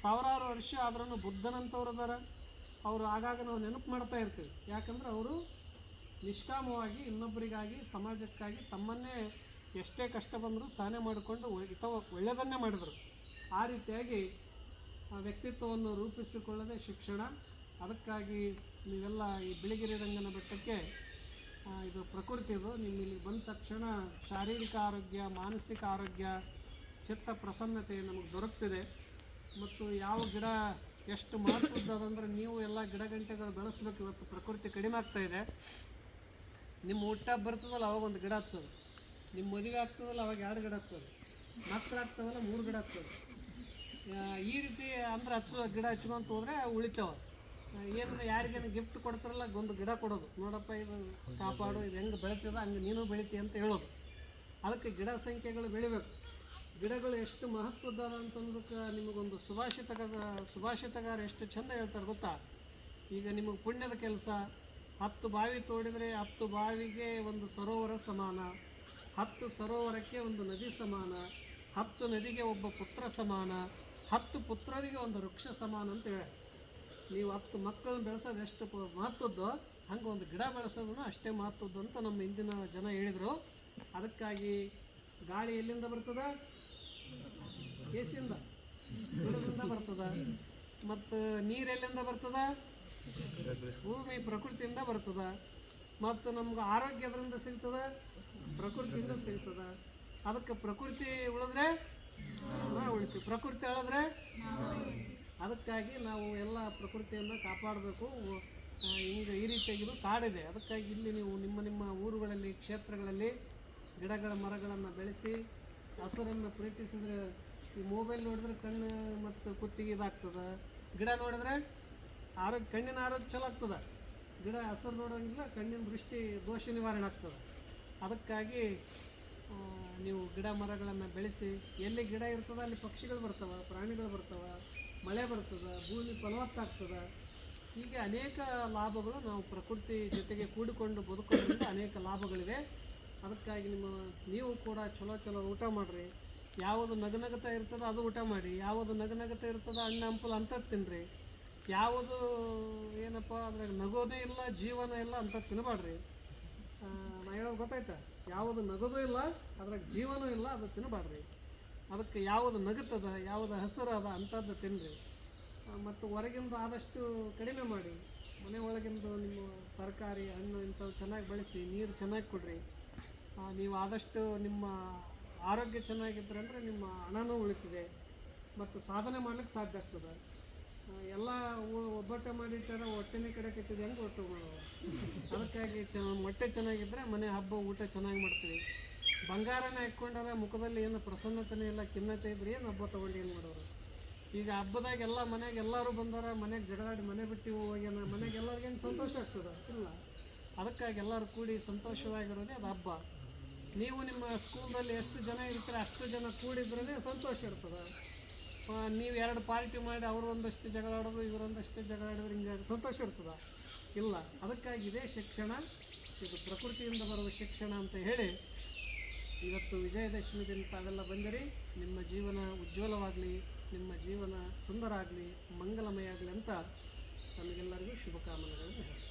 ಸಾವಿರಾರು ವರ್ಷ ಆದ್ರೂ ಬುದ್ಧನಂತವ್ರು ಅದಾರ. ಅವರು ಆಗಾಗ ನಾವು ನೆನಪು ಮಾಡ್ತಾ ಇರ್ತೀವಿ. ಯಾಕಂದ್ರೆ ಅವರು ನಿಷ್ಕಾಮವಾಗಿ ಇನ್ನೊಬ್ಬರಿಗಾಗಿ ಸಮಾಜಕ್ಕಾಗಿ ತಮ್ಮನ್ನೇ ಎಷ್ಟೇ ಕಷ್ಟ ಬಂದರೂ ಸಹನೆ ಮಾಡಿಕೊಂಡು ಇತ ಒಳ್ಳೆಯದನ್ನೇ ಮಾಡಿದರು. ಆ ರೀತಿಯಾಗಿ ಆ ವ್ಯಕ್ತಿತ್ವವನ್ನು ರೂಪಿಸಿಕೊಳ್ಳದೆ ಶಿಕ್ಷಣ. ಅದಕ್ಕಾಗಿ ನೀವೆಲ್ಲ ಈ ಬಿಳಿಗಿರಿ ರಂಗನ ಬೆಟ್ಟಕ್ಕೆ ಇದು ಪ್ರಕೃತಿ ಇದು ನಿಮ್ಮ ಇಲ್ಲಿ ಬಂದ ತಕ್ಷಣ ಶಾರೀರಿಕ ಆರೋಗ್ಯ, ಮಾನಸಿಕ ಆರೋಗ್ಯ, ಚಿತ್ತ ಪ್ರಸನ್ನತೆ ನಮಗೆ ದೊರಕ್ತಿದೆ. ಮತ್ತು ಯಾವ ಗಿಡ ಎಷ್ಟು ಮಹತ್ವದ್ದಾದಂದ್ರೆ ನೀವು ಎಲ್ಲ ಗಿಡ ಗಂಟೆಗಳು ಬೆಳೆಸ್ಬೇಕು. ಇವತ್ತು ಪ್ರಕೃತಿ ಕಡಿಮೆ ಆಗ್ತಾ ಇದೆ. ನಿಮ್ಮ ಹುಟ್ಟ ಬರ್ತದಲ್ಲ, ಅವಾಗ ಒಂದು ಗಿಡ ಹಚ್ಚೋದು. ನಿಮ್ಮ ಮದುವೆ ಆಗ್ತದಲ್ಲ, ಅವಾಗ ಎರಡು ಗಿಡ ಹಚ್ಚೋದು. ಮಕ್ಕಳಾಗ್ತದಲ್ಲ ಮೂರು ಗಿಡ ಹಚ್ಚೋದು. ಈ ರೀತಿ ಅಂದ್ರೆ ಹಚ್ಚೋ ಗಿಡ ಹಚ್ಕೊಂತ ಹೋದ್ರೆ ಉಳಿತಾವ. ಏನು ಯಾರಿಗೇನು ಗಿಫ್ಟ್ ಕೊಡ್ತಾರಲ್ಲ ಒಂದು ಗಿಡ ಕೊಡೋದು. ನೋಡಪ್ಪ, ಇದು ಕಾಪಾಡು, ಇದು ಹೆಂಗೆ ಬೆಳಿತದ, ಹಂಗೆ ನೀನು ಬೆಳಿತಿ ಅಂತ ಹೇಳೋದು. ಅದಕ್ಕೆ ಗಿಡ ಸಂಖ್ಯೆಗಳು ಬೆಳಿಬೇಕು. ಗಿಡಗಳು ಎಷ್ಟು ಮಹತ್ವದ ಅಂತಂದಕ್ಕೆ ನಿಮಗೊಂದು ಸುಭಾಷಿತಗಾರ ಸುಭಾಷಿತಗಾರ ಎಷ್ಟು ಚಂದ ಹೇಳ್ತಾರೆ ಗೊತ್ತಾ? ಈಗ ನಿಮಗೆ ಪುಣ್ಯದ ಕೆಲಸ, ಹತ್ತು ಬಾವಿ ತೋಡಿದರೆ ಹತ್ತು ಬಾವಿಗೆ ಒಂದು ಸರೋವರ ಸಮಾನ, ಹತ್ತು ಸರೋವರಕ್ಕೆ ಒಂದು ನದಿ ಸಮಾನ, ಹತ್ತು ನದಿಗೆ ಒಬ್ಬ ಪುತ್ರ ಸಮಾನ, ಹತ್ತು ಪುತ್ರರಿಗೆ ಒಂದು ವೃಕ್ಷ ಸಮಾನ ಅಂತ ಹೇಳಿ. ನೀವು ಹತ್ತು ಮಕ್ಕಳನ್ನ ಬೆಳೆಸೋದು ಎಷ್ಟು ಮಹತ್ವದ್ದು? ಹಂಗೆ ಒಂದು ಗಿಡ ಬೆಳೆಸೋದನ್ನು ಅಷ್ಟೇ ಮಹತ್ವದ್ದು ಅಂತ ನಮ್ಮ ಹಿಂದಿನ ಜನ ಹೇಳಿದರು. ಅದಕ್ಕಾಗಿ ಗಾಳಿ ಎಲ್ಲಿಂದ ಬರ್ತದ? ಕೇಸಿಂದ ಗಿಡದಿಂದ ಬರ್ತದ. ಮತ್ತು ನೀರು ಎಲ್ಲಿಂದ ಬರ್ತದ? ಭೂಮಿ ಪ್ರಕೃತಿಯಿಂದ ಬರ್ತದ. ಮತ್ತು ನಮ್ಗೆ ಆರೋಗ್ಯ ಅದರಿಂದ ಸಿಗ್ತದ? ಪ್ರಕೃತಿಯಿಂದ ಸಿಗ್ತದ. ಅದಕ್ಕೆ ಪ್ರಕೃತಿ ಉಳಿದ್ರೆ ನಾವು ಉಳಿತೀವಿ. ಪ್ರಕೃತಿ ಅಳಿದ್ರೆ ಅದಕ್ಕಾಗಿ ನಾವು ಎಲ್ಲ ಪ್ರಕೃತಿಯನ್ನು ಕಾಪಾಡಬೇಕು. ಹಿಂಗೆ ಈ ರೀತಿಯಾಗಿ ಇದು ಕಾಡಿದೆ. ಅದಕ್ಕಾಗಿ ಇಲ್ಲಿ ನೀವು ನಿಮ್ಮ ನಿಮ್ಮ ಊರುಗಳಲ್ಲಿ, ಕ್ಷೇತ್ರಗಳಲ್ಲಿ ಗಿಡಗಳ ಮರಗಳನ್ನು ಬೆಳೆಸಿ, ಹಸರನ್ನು ಪ್ರೀತಿಸಿದ್ರೆ ಈ ಮೊಬೈಲ್ ನೋಡಿದ್ರೆ ಕಣ್ಣು ಮತ್ತು ಕುತ್ತಿಗೆ ಇದಾಗ್ತದೆ. ಗಿಡ ನೋಡಿದ್ರೆ ಆರೋಗ್ಯ, ಕಣ್ಣಿನ ಆರೋಗ್ಯ ಚಲೋ ಆಗ್ತದೆ. ಗಿಡ, ಹಸರು ನೋಡೋಂಗಿಲ್ಲ, ಕಣ್ಣಿನ ದೃಷ್ಟಿ ದೋಷ ನಿವಾರಣೆ ಆಗ್ತದೆ. ಅದಕ್ಕಾಗಿ ನೀವು ಗಿಡ ಮರಗಳನ್ನು ಬೆಳೆಸಿ, ಎಲ್ಲಿ ಗಿಡ ಇರ್ತದೆ ಅಲ್ಲಿ ಪಕ್ಷಿಗಳು ಬರ್ತವೆ, ಪ್ರಾಣಿಗಳು ಬರ್ತವೆ. ಮಳೆ ಬರ್ತದೆ, ಭೂಮಿ ಫಲವತ್ತಾಗ್ತದೆ. ಹೀಗೆ ಅನೇಕ ಲಾಭಗಳು ನಾವು ಪ್ರಕೃತಿ ಜೊತೆಗೆ ಕೂಡಿಕೊಂಡು ಬದುಕೋದ್ರಿಂದ ಅನೇಕ ಲಾಭಗಳಿವೆ. ಅದಕ್ಕಾಗಿ ನಿಮ್ಮ, ನೀವು ಕೂಡ ಚಲೋ ಚಲೋ ಊಟ ಮಾಡಿರಿ. ಯಾವುದು ನಗನಗತ ಇರ್ತದೆ ಅದು ಊಟ ಮಾಡಿ. ಯಾವುದು ನಗನಗತ ಇರ್ತದೆ ಹಣ್ಣು ಹಂಪಲು ಅಂಥದ್ದು ತಿನ್ನಿರಿ ಯಾವುದು ಏನಪ್ಪ ಅದ್ರಾಗ ನಗೋದೇ ಇಲ್ಲ, ಜೀವನ ಇಲ್ಲ ಅಂತ ತಿನ್ನಬಾಡ್ರಿ ನಾ ಹೇಳೋದು ಗೊತ್ತಾಯ್ತಾ? ಯಾವುದು ನಗೋದು ಇಲ್ಲ, ಅದ್ರಾಗ ಜೀವನೂ ಇಲ್ಲ, ಅದು ತಿನ್ನಬಾರ್ರಿ ಅದಕ್ಕೆ ಯಾವುದು ನಗುತ್ತದ, ಯಾವುದು ಹಸಿರು ಅದ ಅಂಥದ್ದು ತಿನ್ನಿರಿ ಮತ್ತು ಹೊರಗಿಂದು ಆದಷ್ಟು ಕಡಿಮೆ ಮಾಡಿ. ಮನೆ ಒಳಗಿಂದು ನಿಮ್ಮ ತರಕಾರಿ, ಹಣ್ಣು ಇಂಥವು ಚೆನ್ನಾಗಿ ಬೆಳೆಸಿ, ನೀರು ಚೆನ್ನಾಗಿ ಕೊಡ್ರಿ. ನೀವು ಆದಷ್ಟು ನಿಮ್ಮ ಆರೋಗ್ಯ ಚೆನ್ನಾಗಿದ್ದರೆ ಅಂದರೆ ನಿಮ್ಮ ಹಣನೂ ಉಳಿತಿದೆ. ಮತ್ತು ಸಾಧನೆ ಮಾಡಲಿಕ್ಕೆ ಸಾಧ್ಯ ಆಗ್ತದೆ. ಎಲ್ಲ ಒಬ್ಬಟ್ಟೆ ಮಾಡಿಟ್ಟಾರ ಹೊಟ್ಟೆನೇ ಕಡೆ ಕೆಟ್ಟಿದೆ, ಹೆಂಗೆ ಒಟ್ಟು ಅದಕ್ಕಾಗಿ ಚ ಹೊಟ್ಟೆ ಚೆನ್ನಾಗಿದ್ದರೆ ಮನೆ ಹಬ್ಬ ಊಟ ಚೆನ್ನಾಗಿ ಮಾಡ್ತೀವಿ. ಬಂಗಾರನೇ ಹಾಕ್ಕೊಂಡಾರ ಮುಖದಲ್ಲಿ ಏನು ಪ್ರಸನ್ನತೆ ಇಲ್ಲ, ಖಿನ್ನತೆ ಇದ್ರೆ ಏನು ಹಬ್ಬ ತೊಗೊಂಡು ಏನು ಮಾಡೋರು? ಈಗ ಹಬ್ಬದಾಗ ಎಲ್ಲ ಮನೆಗೆ ಎಲ್ಲರೂ ಬಂದಾರ, ಮನೆಗೆ ಜಗಳಾಡಿ ಮನೆ ಬಿಟ್ಟು ಹೋಗ್ಯಾನ ಮನೆಗೆ ಎಲ್ಲರಿಗೇನು ಸಂತೋಷ ಆಗ್ತದೆ? ಇಲ್ಲ. ಅದಕ್ಕಾಗಿ ಎಲ್ಲರೂ ಕೂಡಿ ಸಂತೋಷವಾಗಿರೋದೇ ಅದು ಹಬ್ಬ. ನೀವು ನಿಮ್ಮ ಸ್ಕೂಲ್ದಲ್ಲಿ ಎಷ್ಟು ಜನ ಇರ್ತೀರ, ಅಷ್ಟು ಜನ ಕೂಡಿದ್ರೇ ಸಂತೋಷ ಇರ್ತದೆ. ನೀವು ಎರಡು ಪಾರ್ಟಿ ಮಾಡಿ ಅವರು ಒಂದಷ್ಟು ಜಗಳ ಆಡೋದು, ಇವರೊಂದಷ್ಟು ಜಗಳ ಆಡಿದ್ರೆ ಹಿಂಗೆ ಸಂತೋಷ ಇರ್ತದೆ? ಇಲ್ಲ. ಅದಕ್ಕಾಗಿ ಇದೇ ಶಿಕ್ಷಣ, ಇದು ಪ್ರಕೃತಿಯಿಂದ ಬರುವ ಶಿಕ್ಷಣ ಅಂತ ಹೇಳಿ ಇವತ್ತು ವಿಜಯದಶಮಿ ದಿನ ತಾವೆಲ್ಲ ಬಂದಿರಿ ನಿಮ್ಮ ಜೀವನ ಉಜ್ವಲವಾಗಲಿ, ನಿಮ್ಮ ಜೀವನ ಸುಂದರ ಆಗಲಿ, ಮಂಗಲಮಯ ಆಗಲಿ ಅಂತ ತಮಗೆಲ್ಲರಿಗೂ ಶುಭಕಾಮನೆಗಳನ್ನು ಹೇಳ್ತೀನಿ.